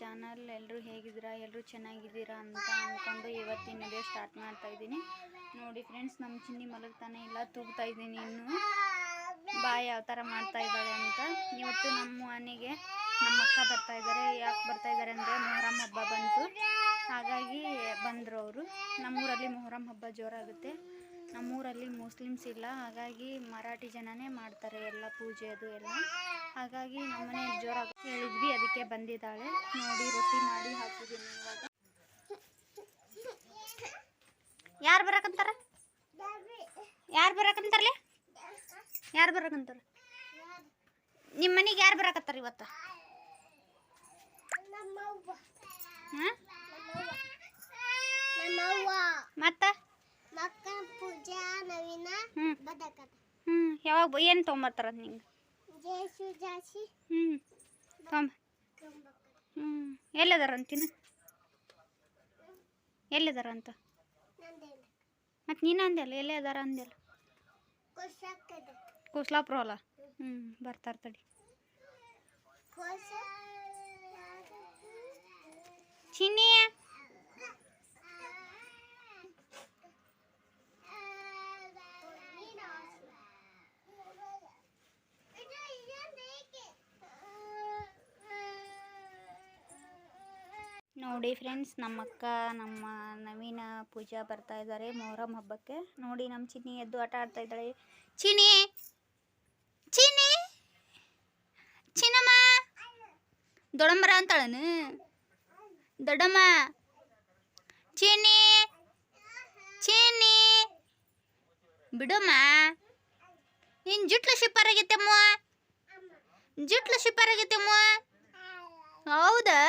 Channel ಎಲ್ಲರೂ ಹೇಗಿದ್ದೀರಾ, ಎಲ್ಲರೂ ಚೆನ್ನಾಗಿದ್ದೀರಾ ಅಂತ ಅಂದ್ಕೊಂಡು ಇವತ್ತಿನ ವಿಡಿಯೋ ಸ್ಟಾರ್ಟ್ ಮಾಡ್ತಾ ಇದ್ದೀನಿ. ನೋಡಿ ಫ್ರೆಂಡ್ಸ್ ನಮ್ಮ ಚಿನ್ನಿ ಮಲಗ್ತಾನೆ ಇಲ್ಲ, ತೂಗ್ತಾ ಇದ್ದೀನಿ ಇನ್ನು. ಬಾಯಿ ಯಾವ ಥರ ಮಾಡ್ತಾ ಇದ್ದಾಳೆ ಅಂತ. ಇವತ್ತು ನಮ್ಮ ಮನೆಗೆ ನಮ್ಮ ಅಕ್ಕ ಬರ್ತಾ ಇದ್ದಾರೆ. ಯಾಕೆ ಬರ್ತಾ ಇದ್ದಾರೆ ಅಂದರೆ ಮೊಹರಂ ಹಬ್ಬ ಬಂತು. ಹಾಗಾಗಿ ಬಂದರು ಅವರು. ನಮ್ಮೂರಲ್ಲಿ ಮೊಹರಂ ಹಬ್ಬ ಜೋರಾಗುತ್ತೆ. ನಮ್ಮೂರಲ್ಲಿ ಮುಸ್ಲಿಮ್ಸ್ ಇಲ್ಲ. ಹಾಗಾಗಿ ಮರಾಠಿ ಜನನೇ ಮಾಡ್ತಾರೆ ಎಲ್ಲ ಪೂಜೆ ಅದು ಎಲ್ಲ. ಹಾಗಾಗಿ ನಮ್ಮನೆ ಜೋರಾಗಿ ಹೇಳಿದ್ವಿ ಅದಕ್ಕೆ ಬಂದಿದ್ದಾಳೆ. ನೋಡಿ ರೊಟ್ಟಿ ಮಾಡಿ ಹಾಕಿದ್ದೀನಿ ಇವಾಗ. ಯಾರು ಬರಕಂತಾರ? ಯಾರು ಬರಕಂತಾರಲೇ? ಯಾರು ಬರಕಂತಾರ? ನಿಮ್ಮ ಮನೆಗೆ ಯಾರು ಬರಕತ್ತಾರ ಇವತ್ತು? ಮತ್ತೆ? ಪೂಜಾ ನವೀನ ಹ್ಞೂ ಬದಕದ. ಹ್ಞೂ ಯಾವಾಗ ಏನು ತಗೊಂಬರ್ತಾರ ನಿಂಗೆ? ಜೇಸು ಜಾಸಿ ಹ್ಮ್ ತಗೊಂಬ ಹ್ಮ್ ಎಲ್ಲದಾರ ಅಂತಿನ ಎಲ್ಲಿದಾರ ಅಂತ ಮತ್ತು ನೀನು ಅಂದೆಲ್ಲ ಎಲ್ಲೇ ಅದಾರ ಅಂದೆಲ್ಲ ಕುಸ್ಲಾಪುರ ಅಲ್ಲ? ಹ್ಞೂ ಬರ್ತಾರ ತಡಿ. ಕೊಸ ನೋಡಿ ಫ್ರೆಂಡ್ಸ್ ನಮ್ಮ ಅಕ್ಕ ನಮ್ಮ ನವೀನ ಪೂಜಾ ಬರ್ತಾ ಇದ್ದಾರೆ ಮೊಹರಂ ಹಬ್ಬಕ್ಕೆ. ನೋಡಿ ನಮ್ಮ ಚಿನ್ನಿ ಎದ್ದು ಆಟ ಆಡ್ತಾ ಇದ್ದಾಳೆ. ಚಿನ್ನಿ! ಚಿನ್ನಿ! ಚಿನ್ನಮ್ಮ! ದೊಡಮ್ಮರ ಅಂತಾಳನು? ದೊಡ್ಡಮ್ಮ! ಚಿನ್ನಿ! ಚಿನ್ನಿ! ಬಿಡಮ್ಮ! ನಿನ್ ಜುಟ್ಲ ಶಿಪ್ಪಾರಾಗೈತಮ್ಮ ಜುಟ್ಲ ಶಿಪ್ಪಾರಾಗೈತಮ್ಮ ಹೌದಾ?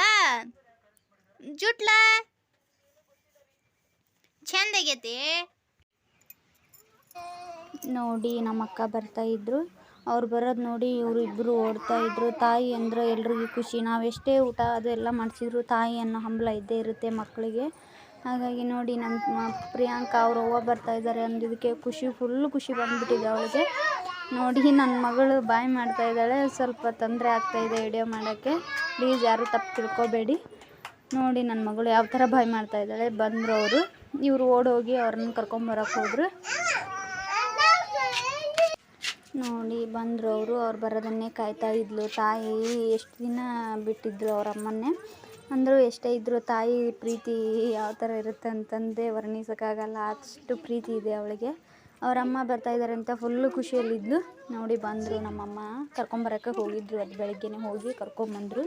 ಜುಟ್ಲ. ಚಂದಾಗೈತಿ ನೋಡಿ ನಮ್ಮ ಅಕ್ಕ ಬರ್ತಾ ಇದ್ರು. ಅವ್ರು ಬರೋದು ನೋಡಿ ಇವರು ಇಬ್ಬರು ಓಡ್ತಾ ಇದ್ರು. ತಾಯಿ ಅಂದ್ರೆ ಎಲ್ರಿಗೂ ಖುಷಿ. ನಾವೆಷ್ಟೇ ಊಟ ಅದು ಎಲ್ಲ ಮಾಡಿಸಿದ್ರು ತಾಯಿ ಅನ್ನೋ ಹಂಬಲ ಇದ್ದೇ ಇರುತ್ತೆ ಮಕ್ಕಳಿಗೆ. ಹಾಗಾಗಿ ನೋಡಿ ನಮ್ಮ ಪ್ರಿಯಾಂಕಾ ಅವ್ರ ಅವ್ವ ಬರ್ತಾ ಇದ್ದಾರೆ ಅಂದಿದ್ದಕ್ಕೆ ಖುಷಿ ಫುಲ್ ಖುಷಿ ಬಂದುಬಿಟ್ಟಿದೆ ಅವಳಿಗೆ. ನೋಡಿ ನನ್ನ ಮಗಳು ಬಾಯ್ ಮಾಡ್ತಾ ಇದ್ದಾಳೆ. ಸ್ವಲ್ಪ ತೊಂದರೆ ಆಗ್ತಾ ಇದೆ ವಿಡಿಯೋ ಮಾಡೋಕ್ಕೆ. ಪ್ಲೀಸ್ ಯಾರು ತಪ್ಪು ತಿಳ್ಕೊಬೇಡಿ. ನೋಡಿ ನನ್ನ ಮಗಳು ಯಾವ ಥರ ಬಾಯ್ ಮಾಡ್ತಾ ಇದ್ದಾಳೆ. ಬಂದರು ಅವರು ಇವರು ಓಡೋಗಿ ಅವ್ರನ್ನ ಕರ್ಕೊಂಬರಕ್ಕೆ ಹೋದ್ರು. ನೋಡಿ ಬಂದರು ಅವರು ಅವ್ರು ಬರೋದನ್ನೇ ಕಾಯ್ತಾ ಇದ್ಲು. ತಾಯಿ ಎಷ್ಟು ದಿನ ಬಿಟ್ಟಿದ್ರು ಅವ್ರ ಅಮ್ಮನ್ನೇ? ಅಂದರೂ ಎಷ್ಟೇ ಇದ್ದರೂ ತಾಯಿ ಪ್ರೀತಿ ಯಾವ ಥರ ಇರುತ್ತೆ ಅಂತಂದೇ ವರ್ಣಿಸೋಕ್ಕಾಗಲ್ಲ ಅಷ್ಟು ಪ್ರೀತಿ ಇದೆ ಅವಳಿಗೆ. ಅವರಮ್ಮ ಬರ್ತಾ ಇದ್ದಾರೆ ಅಂತ ಫುಲ್ಲು ಖುಷಿಯಲ್ಲಿದ್ಲು. ನೋಡಿ ಬಂದರು ನಮ್ಮಮ್ಮ ಕರ್ಕೊಂಬರಕ್ಕೆ ಹೋಗಿದ್ರು. ಅದು ಬೆಳಗ್ಗೆನೇ ಹೋಗಿ ಕರ್ಕೊಂಬಂದರು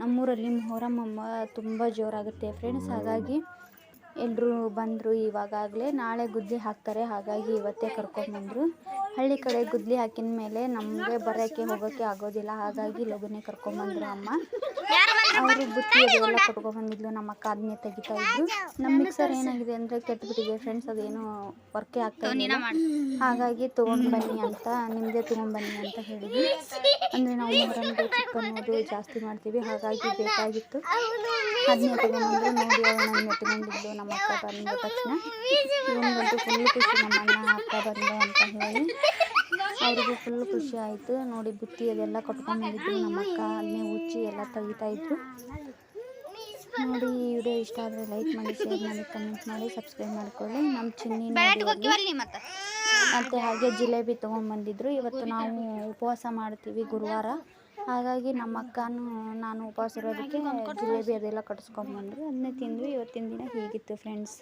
ನಮ್ಮೂರಲ್ಲಿ ಮೊಹರಮ್ ಅಮ್ಮ ತುಂಬ ಜೋರಾಗುತ್ತೆ ಫ್ರೆಂಡ್ಸ್. ಹಾಗಾಗಿ ಎಲ್ಲರೂ ಬಂದರು ಇವಾಗಾಗಲೇ. ನಾಳೆ ಗುದ್ದಲಿ ಹಾಕ್ತಾರೆ. ಹಾಗಾಗಿ ಇವತ್ತೇ ಕರ್ಕೊಂಡ್ಬಂದರು ಹಳ್ಳಿ ಕಡೆ ಗುದ್ದಲಿ ಹಾಕಿದ ಮೇಲೆ ನಮಗೆ ಬರೋಕ್ಕೆ ಹೋಗೋಕ್ಕೆ ಆಗೋದಿಲ್ಲ. ಹಾಗಾಗಿ ಲಗುನೇ ಕರ್ಕೊಂಡ್ಬಂದರು ಅಮ್ಮ. ಅವರು ಬುತ್ತಿ ಅದೆಲ್ಲ ಕೊಟ್ಕೊಂಡ್ಬಂದಿದ್ಲು ನಮ್ಮ ಅಕ್ಕ ಅದನ್ನೇ ತೆಗಿತಾ ಇದ್ರು. ನಮ್ಮ ಮಿಕ್ಸರ್ ಏನಾಗಿದೆ ಅಂದರೆ ಕೆಟ್ಟಬಿಟ್ಟಿದೆ ಫ್ರೆಂಡ್ಸ್. ಅದೇನು ವರ್ಕೇ ಆಗ್ತಾ ಹಾಗಾಗಿ ತೊಗೊಂಡು ಬನ್ನಿ ಅಂತ ನಿಮ್ಮದೇ ತೊಗೊಂಡ್ಬನ್ನಿ ಅಂತ ಹೇಳಿದ್ವಿ. ಅಂದರೆ ನಾವು ಮೊಹರಮ್ಗೆ ಚಿಕನ್ ಅದು ಜಾಸ್ತಿ ಮಾಡ್ತೀವಿ. ಹಾಗಾಗಿ ಬೇಕಾಗಿತ್ತು. ಅದನ್ನ ತೊಗೊಂಡ್ಬಂದ್ರು ನೋಡಿ ಅವನನ್ನು ನನ್ನ ಎತ್ಕೊಂಡಿದ್ದು ನಮ್ಮ ಅಕ್ಕ ಬಂದ ತಕ್ಷಣ. ಇವನಿಗಂತೂ ಫುಲ್ ಖುಷಿ ನಮ್ಮ ಅಣ್ಣ ಅಕ್ಕ ಬಂದೆ ಅಂತ ಹೇಳಿ ಅವ್ರಿಗೂ ಫುಲ್ ಖುಷಿ ಆಯಿತು. ನೋಡಿ ಬುತ್ತಿ ಅದೆಲ್ಲ ಕಟ್ಕೊಂಡು ನಮ್ಮ ಅಕ್ಕ ಅದನ್ನೇ ಉಚ್ಚಿ ಎಲ್ಲ ತೆಗಿತಾ ಇದ್ರು. ನೋಡಿ ಈ ವಿಡಿಯೋ ಇಷ್ಟ ಆದರೆ ಲೈಕ್ ಮಾಡಿ ಶೇರ್ ಮಾಡಿ ಕಮೆಂಟ್ ಮಾಡಿ ಸಬ್ಸ್ಕ್ರೈಬ್ ಮಾಡ್ಕೊಳ್ಳಿ. ನಮ್ಮ ಚಿನ್ನಿ ಮತ್ತು. ಹಾಗೆ ಜಿಲೇಬಿ ತೊಗೊಂಬಂದಿದ್ರು. ಇವತ್ತು ನಾವು ಉಪವಾಸ ಮಾಡ್ತೀವಿ ಗುರುವಾರ. ಹಾಗಾಗಿ ನಮ್ಮ ಅಕ್ಕನೂ ನಾನು ಉಪವಾಸ ಇರೋದಕ್ಕೆ ಜಿಲೇಬಿ ಅದೆಲ್ಲ ಕಟ್ಸ್ಕೊಂಬಂದ್ರು. ಅದನ್ನೇ ತಿಂದ್ವಿ. ಇವತ್ತಿನ ದಿನ ಹೀಗಿತ್ತು ಫ್ರೆಂಡ್ಸ್